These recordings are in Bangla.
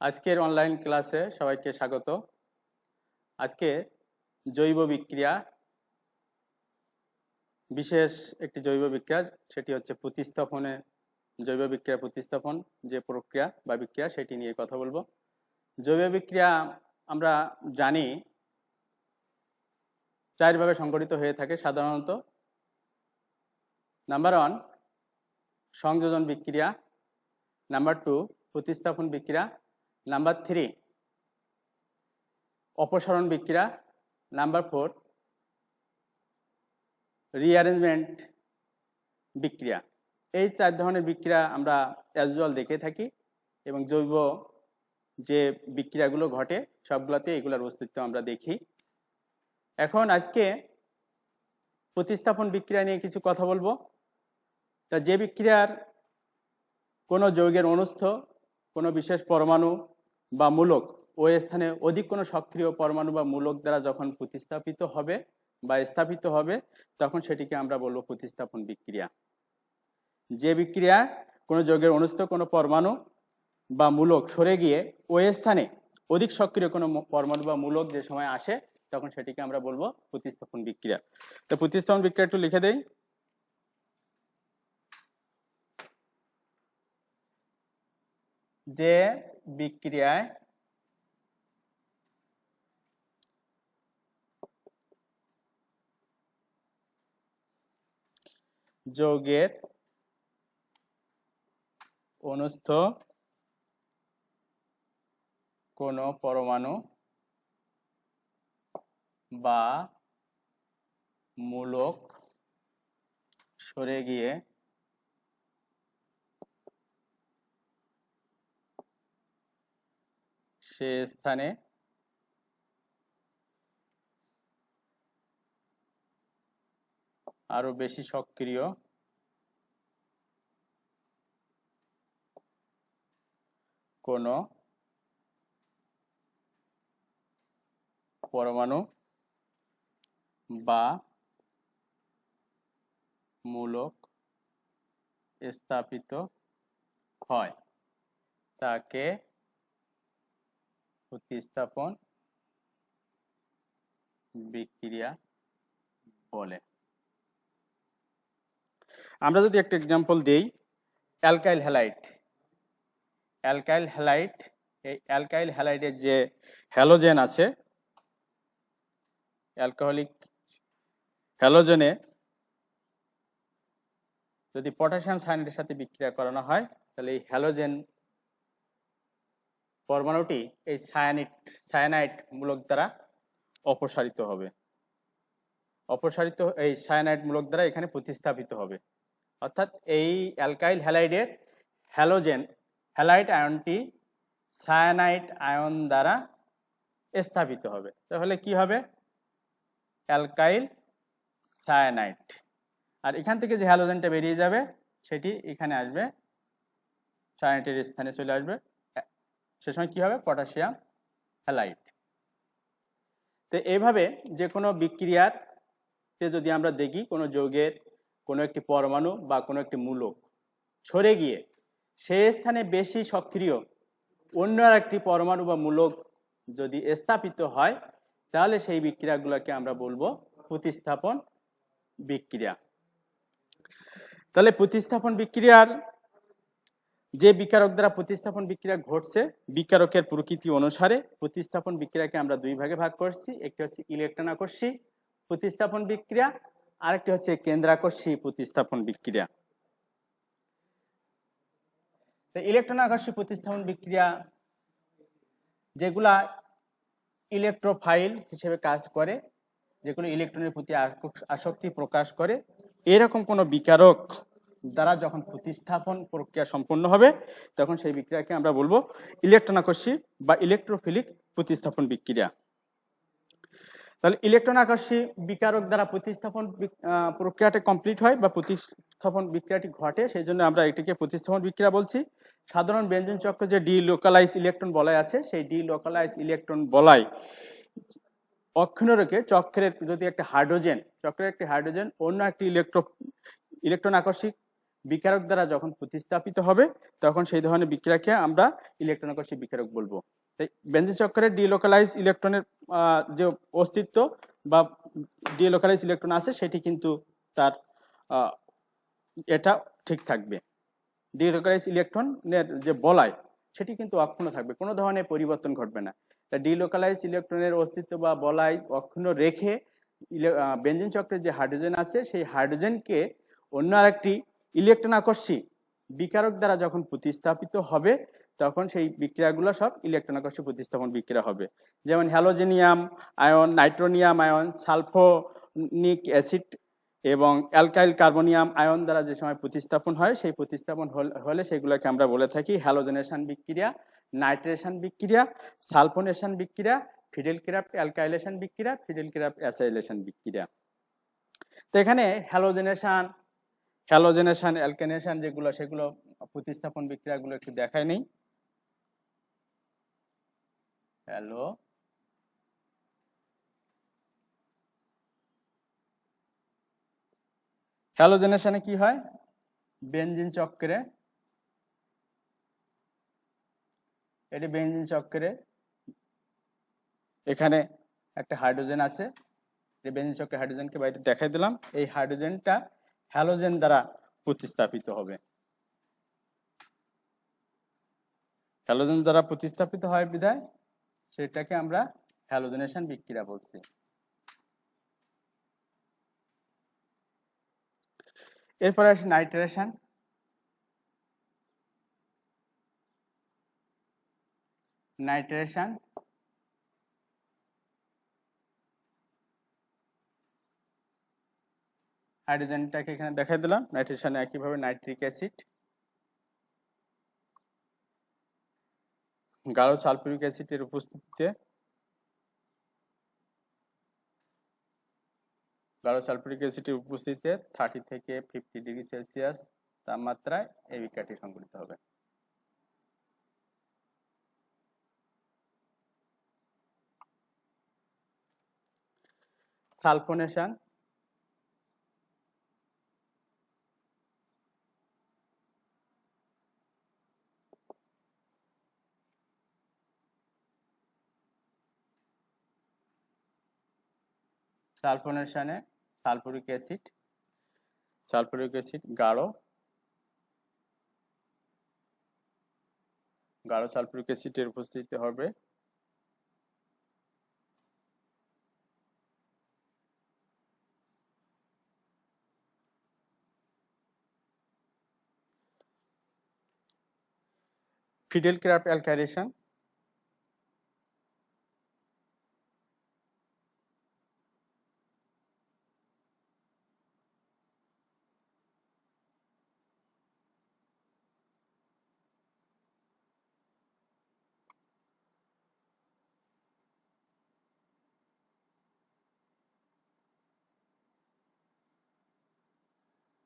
আজকের অনলাইন ক্লাসে সবাইকে স্বাগত। আজকে জৈব বিক্রিয়া, বিশেষ একটি জৈব বিক্রিয়া, সেটি হচ্ছে প্রতিস্থাপনে, জৈব বিক্রিয়া প্রতিস্থাপন যে প্রক্রিয়া বা বিক্রিয়া, সেটি নিয়ে কথা বলব। জৈব বিক্রিয়া আমরা জানি চারভাবে সংগঠিত হয়ে থাকে সাধারণত। নাম্বার ওয়ান সংযোজন বিক্রিয়া। নাম্বার টু প্রতিস্থাপন বিক্রিয়া। নাম্বার থ্রি অপসারণ বিক্রিয়া. নাম্বার ফোর রিঅ্যারেঞ্জমেন্ট বিক্রিয়া। এই চার ধরনের বিক্রিয়া আমরা অ্যাজুয়াল দেখে থাকি এবং জৈব যে বিক্রিয়াগুলো ঘটে সবগুলোতে এগুলোর অস্তিত্ব আমরা দেখি। এখন আজকে প্রতিস্থাপন বিক্রিয়া নিয়ে কিছু কথা বলব। তা যে বিক্রিয়ার কোনো যৌগের অনুস্থ কোনো বিশেষ পরমাণু বা মূলক ওই স্থানে অধিক কোনো সক্রিয় পরমাণু বা মূলক দ্বারা যখন প্রতিস্থাপিত হবে বা স্থাপিত হবে, তখন সেটিকে আমরা বলব প্রতিস্থাপন বিক্রিয়া। যে বিক্রিয়া কোনো যোগের অনুস্থ কোনো পরমাণু বা মূলক সরে গিয়ে ওই স্থানে অধিক সক্রিয় কোনো পরমাণু বা মূলক যে সময় আসে, তখন সেটিকে আমরা বলব প্রতিস্থাপন বিক্রিয়া। তো প্রতিস্থাপন বিক্রিয়া একটু লিখে দেই। যে বিক্রিয়ায় যৌগের অনুস্থ কোনো পরমাণু বা মূলক সরে গিয়ে সে স্থানে আরও বেশি সক্রিয়। কোনো পরমাণু বা মূলক স্থাপিত হয়। তাকে প্রতিস্থাপন বিক্রিয়া বলে। আমরা যদি একটা এক্সাম্পল দেই অ্যালকাইল হ্যালাইড অ্যালকাইল হ্যালাইড এই অ্যালকাইল হ্যালাইডের যে হ্যালোজেন আছে অ্যালকোহলিক হ্যালোজেনে যদি পটাশিয়াম সায়ানাইডের সাথে বিক্রিয়া করানো হয়, তাহলে এই হ্যালোজেন পরমাণুটি এই সায়ানিট সায়ানাইট মূলক দ্বারা অপসারিত হবে। অপসারিত, এই সায়ানাইট মূলক দ্বারা এখানে প্রতিস্থাপিত হবে। অর্থাৎ এই অ্যালকাইল হ্যালাইডের হ্যালোজেন হ্যালাইট আয়নটি সায়ানাইট আয়ন দ্বারা স্থাপিত হবে। তাহলে কি হবে? অ্যালকাইল সায়ানাইট আর এখান থেকে যে হ্যালোজেনটা বেরিয়ে যাবে, সেটি এখানে আসবে সায়ানাইটের স্থানে চলে আসবে। সে সময় কি হবে? পটাশিয়াম হ্যালাইড তো এইভাবে যে কোনো বিক্রিয়ার যদি আমরা দেখি, কোনো যৌগের কোনো একটি পরমাণু বা কোনো একটি মূলক সরে গিয়ে সে স্থানে বেশি সক্রিয় অন্য একটি পরমাণু বা মূলক যদি স্থাপিত হয়, তাহলে সেই বিক্রিয়াগুলোকে আমরা বলব প্রতিস্থাপন বিক্রিয়া। তাহলে প্রতিস্থাপন বিক্রিয়ার যে বিকারক দ্বারা প্রতিস্থাপন বিক্রিয়া ঘটছে, বিকারকের প্রকৃতি অনুসারে প্রতিস্থাপন বিক্রিয়াকে আমরা দুই ভাগে ভাগ করছি। একটি হচ্ছে ইলেকট্রন আকর্ষী প্রতিস্থাপন বিক্রিয়া, আরেকটি হচ্ছে কেন্দ্রাকর্ষী প্রতিস্থাপন বিক্রিয়া। ইলেকট্রন আকর্ষী প্রতিস্থাপন বিক্রিয়া, যেগুলা ইলেকট্রোফাইল হিসেবে কাজ করে, যেগুলো ইলেকট্রনের প্রতি আসক্তি প্রকাশ করে, এরকম কোনো বিকারক দ্বারা যখন প্রতিস্থাপন প্রক্রিয়া সম্পন্ন হবে, তখন সেই বিক্রিয়াকে আমরা বলব ইলেকট্রন আকর্ষী বা ইলেকট্রোফিলিক প্রতিস্থাপন বিক্রিয়া। তাহলে ইলেকট্রন আকর্ষী বিকারক দ্বারা প্রতিস্থাপন প্রক্রিয়াটা কমপ্লিট হয় বা প্রতিস্থাপন বিক্রিয়াটি ঘটে, সেই জন্য আমরা এটিকে প্রতিস্থাপন বিক্রিয়া বলছি। সাধারণ ব্যঞ্জন চক্র যে ডি লোকালাইজ ইলেকট্রন বলয় আছে, সেই ডি লোকালাইজ ইলেকট্রন বলয় অক্ষুণরকে চক্রের যদি একটা হাইড্রোজেন, চক্রের একটি হাইড্রোজেন অন্য একটি ইলেকট্রো ইলেকট্রন আকর্ষিক বিকারক দ্বারা যখন প্রতিস্থাপিত হবে, তখন সেই ধরনের বিক্রিয়াকে আমরা ইলেকট্রন আকর্ষী বিকারক বলব। তাই বেঞ্জিন চক্রের ডিলোকালাইজ ইলেকট্রনের যে অস্তিত্ব বা ডিলোকালাইজ ইলেকট্রন আছে, সেটি কিন্তু তার এটা ঠিক থাকবে। ডিলোকালাইজ ইলেকট্রনের যে বলয়, সেটি কিন্তু অক্ষুণ্ণ থাকবে, কোনো ধরনের পরিবর্তন ঘটবে না। তাই ডিলোকালাইজ ইলেকট্রনের অস্তিত্ব বা বলয় অক্ষুণ্ণ রেখে বেঞ্জিন চক্রের যে হাইড্রোজেন আছে, সেই হাইড্রোজেনকে অন্য আরেকটি ইলেকট্রন আকর্ষী বিকারক দ্বারা যখন প্রতিস্থাপিত হবে, তখন সেই বিক্রিয়াগুলো সব ইলেকট্রন আকর্ষী প্রতিস্থাপন বিক্রিয়া হবে। যেমন halogenium, ion, nitronium, ion, sulphonic acid এবং অ্যালকাইল কার্বনিয়াম আয়ন দ্বারা যে সময় প্রতিস্থাপন হয়, সেই প্রতিস্থাপন হল- সেগুলোকে আমরা বলে থাকি হ্যালোজেনেশন বিক্রিয়া, নাইট্রেশন বিক্রিয়া, সালফোনেশন বিক্রিয়া ফিডেল ক্রাফ্ট অ্যালকাইলেশন বিক্রিয়া ফিডেল ক্রাফট অ্যাসাইলেশন বিক্রিয়া। তো এখানে হ্যালোজেনেশন হ্যালোজেনেশন অ্যালকেনেশন যেগুলো, সেগুলো প্রতিস্থাপন বিক্রিয়াগুলো একটু দেখাই নেই। হ্যালো হ্যালোজেনেশনে কি হয়? বেনজিন চক্রে, এটি বেনজিন চক্রে, এখানে একটা হাইড্রোজেন আছে। এই বেনজিন চক্রে হাইড্রোজেনকে বাইরে দেখাই দিলাম। এই হাইড্রোজেনটা হ্যালোজেন দ্বারা প্রতিস্থাপিত হবে। হ্যালোজেন দ্বারা প্রতিস্থাপিত হয় বিধায়, সেটাকে আমরা হ্যালোজেনেশন বিক্রিয়া বলছি। এরপরে আসি নাইট্রেশন। নাইট্রেশন হাইড্রোজেনটাকে এখানে দেখাই দিলাম নাইট্রেশনে একইভাবে নাইট্রিক অ্যাসিড, গাঢ় সালফিউরিক অ্যাসিডের উপস্থিতিতে, গাঢ় সালফিউরিক অ্যাসিডের উপস্থিতিতে থার্টি থেকে ফিফটি ডিগ্রি সেলসিয়াস তাপমাত্রায় এই বিক্রিয়াটি সংঘটিত হবে। সালফোনেশন সালফোনেশনে সালফুরিক অ্যাসিড সালফুরিক অ্যাসিড গাঢ় গাঢ় সালফুরিক অ্যাসিডের উপস্থিতি হবে। Friedel Crafts alkylation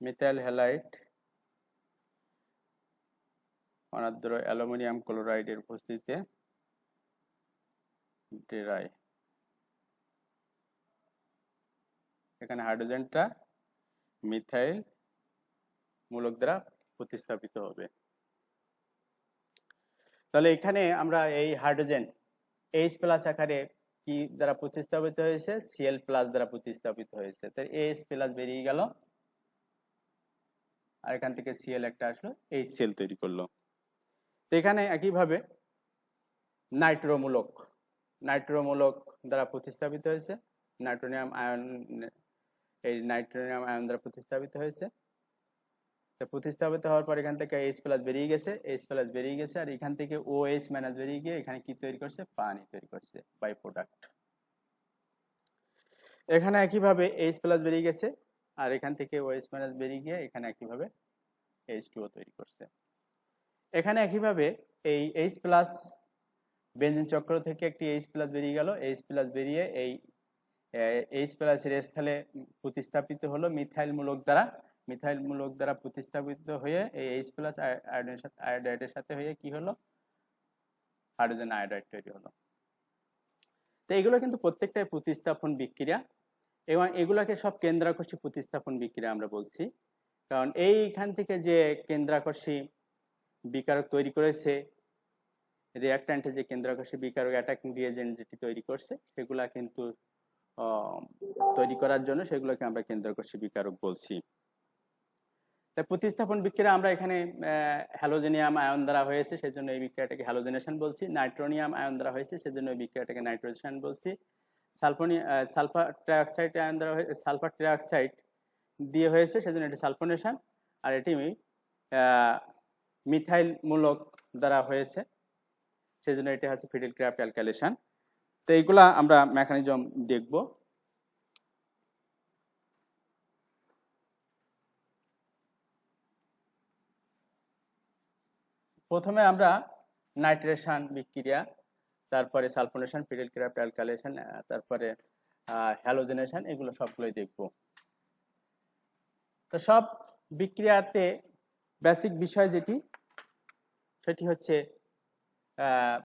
methyl halide অনাদ্র অ্যালুমিনিয়াম ক্লোরাইডের উপস্থিতিতে ডেরাই। এখানে হাইড্রোজেনটা মিথাইল মূলক দ্বারা প্রতিস্থাপিত হবে। তাহলে এখানে আমরা এই হাইড্রোজেন এইচ প্লাস আকারে কি দ্বারা প্রতিস্থাপিত হয়েছে? সিএল প্লাস দ্বারা প্রতিস্থাপিত হয়েছে। তাই এইচ প্লাস বেরিয়ে গেল আর এখান থেকে সিএল একটা আসলো এইচ সিএল তৈরি করল। তো এখানে একইভাবে নাইট্রোমূলক নাইট্রোমূলক দ্বারা প্রতিস্থাপিত হয়েছে, নাইট্রোনিয়াম আয়ন, এই নাইট্রোনিয়াম আয়ন দ্বারা প্রতিস্থাপিত হয়েছে। তো প্রতিস্থাপিত হওয়ার পর এখান থেকে এইচ প্লাস বেরিয়ে গেছে এইচ প্লাস বেরিয়ে গেছে, আর এখান থেকে ও এইচ মাইনাস বেরিয়ে গিয়ে এখানে কি তৈরি করছে? পানি তৈরি করছে বাই প্রোডাক্ট এখানে একইভাবে এইচ প্লাস বেরিয়ে গেছে আর এখান থেকে ও এইচ মাইনাস বেরিয়ে গিয়ে এখানে একইভাবে এইচ টু তৈরি করছে। এখানে একইভাবে এই এইচ প্লাস বেঞ্জিন চক্র থেকে একটি এইচ প্লাস বেরিয়ে গেল। এইচ প্লাস বেরিয়ে এই এইচ প্লাস স্থলে প্রতিস্থাপিত হলো মিথাইল মূলক দ্বারা। মিথাইল মূলক দ্বারা প্রতিস্থাপিত হয়ে এই এইচ প্লাস আয়োডাইডের সাথে হয়ে কি হলো? হাইড্রোজেন আয়োডাইড তৈরি হলো। তো এগুলো কিন্তু প্রত্যেকটাই প্রতিস্থাপন বিক্রিয়া। এবং এগুলাকে সব কেন্দ্রাকর্ষী প্রতিস্থাপন বিক্রিয়া আমরা বলছি। কারণ এইখান থেকে যে কেন্দ্রাকর্ষী বিকারক তৈরি করেছে রিয়াক্ট্যান্টে যে কেন্দ্রাকর্ষী বিকারক অ্যাটাকিং রিয়েজেন্ট যেটি তৈরি করছে, সেগুলা কিন্তু তৈরি করার জন্য সেগুলোকে আমরা কেন্দ্রাকর্ষী বিকারক বলছি। তাই প্রতিস্থাপন বিক্রিয়া আমরা এখানে হ্যালোজেনিয়াম আয়ন দ্বারা হয়েছে, সেজন্য এই বিক্রিয়াটাকে হ্যালোজেনেশন বলছি। নাইট্রোনিয়াম আয়ন দ্বারা হয়েছে, সেজন্য এই বিক্রিয়াটাকে নাইট্রোজেশন বলছি। সালফোনি সালফার ট্রাইঅক্সাইড আয়ন দ্বারা সালফার ট্রাইঅক্সাইড দিয়ে হয়েছে, সেজন্য এটি সালফোনেশন, আর এটি মিথাইল মূলক দ্বারা হয়েছে, সেজন্য এটি হচ্ছে ফিডিল ক্রাফট অ্যালকাইলেশন তো এইগুলা আমরা মেকানিজম দেখব। প্রথমে আমরা নাইট্রেশন বিক্রিয়া তারপরে সালফোনেশন ফিডিল ক্রাফট অ্যালকালেশন তারপরে হ্যালোজেনেশন, এগুলো সবগুলোই দেখব। তো সব বিক্রিয়াতে বেসিক বিষয় যেটি, সেটি হচ্ছে